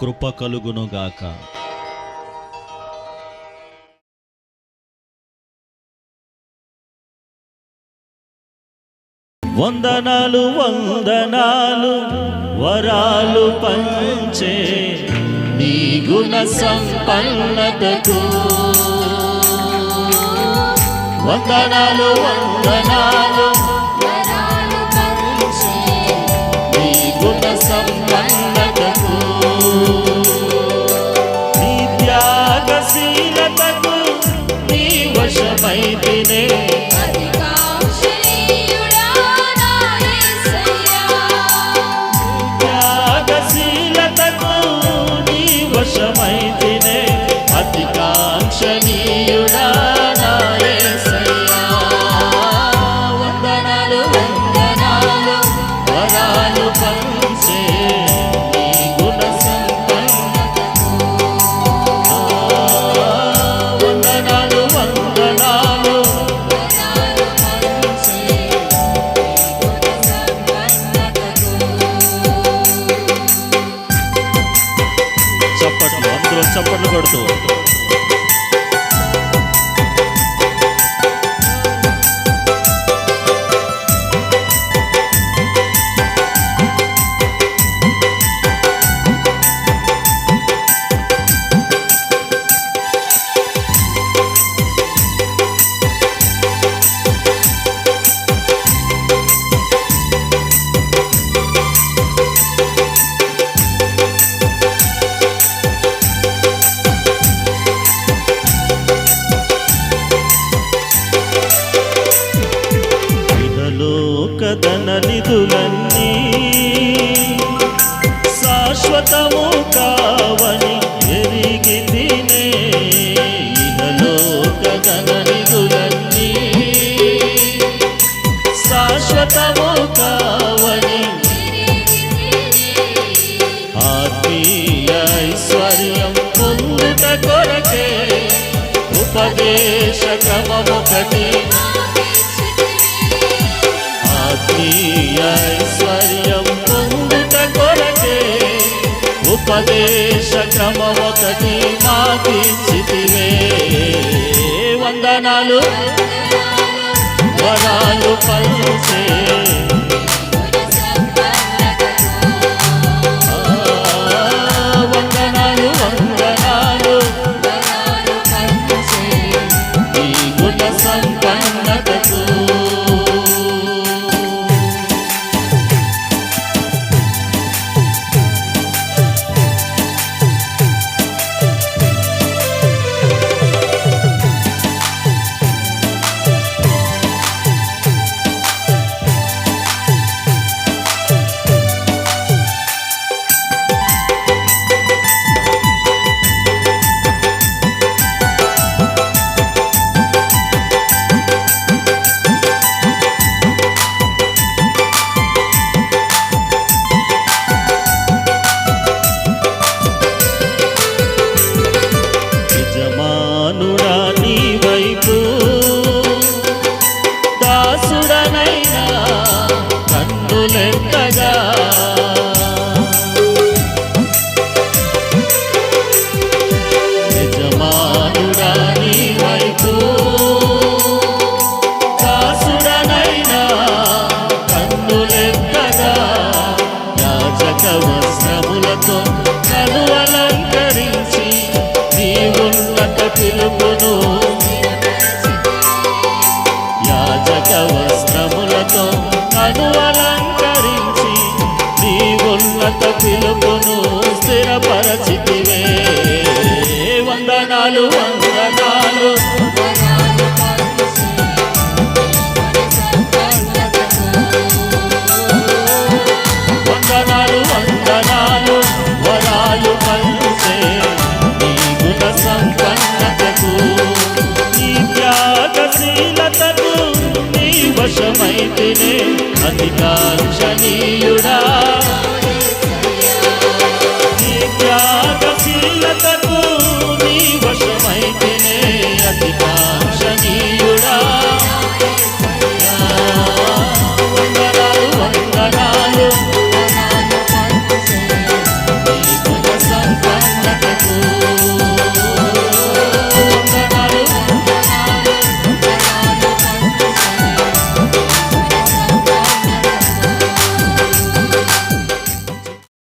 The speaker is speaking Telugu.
కృప కలుగునుగాక వందనాలు వందనాలు వరాలు పంచే నీ గుణ సంపన్నతకు. వందనాలు వందనాలు కాంక్షణీ చప్పట్లు కొడుతూ పొందుట కొరకే ఉపదేశకమొకటి ఆత్మీయ ఐశ్వర్యం పొందుట కొరకే ఉపదేశకమొకటి మాతిచితివే వందనాలు. వరాలు పంచే Go. We got.